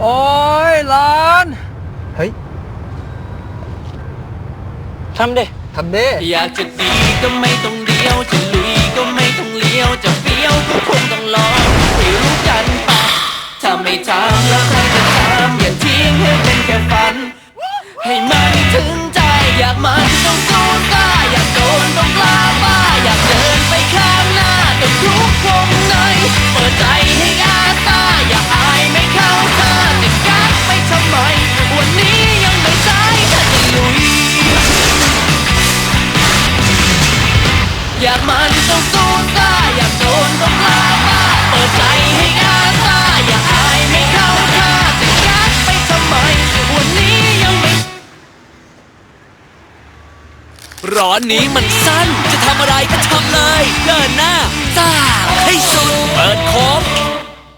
โอ้ยหลานเฮ้ย ทำดิ ทำดิอยากจะดีก็ไม่ต้องเดียว จะลุยก็ไม่ต้องเลี้ยว จะเฟี้ยวก็คงต้องลองให้รู้กันไปถ้าไม่ทำแล้วใครจะทำอย่าทิ้งให้เป็นแค่ฝัน ให้มัน อยากมันต้องสู้ตาอยากโดนต้องกล้าบ้าเปิดใจให้อาตาอยากอายไม่เข้าท่าจะยักไปทำไม วันนี้ยังไม่ ร้อนนี้มันสั้นจะทำอะไรก็ทำเลย เดิน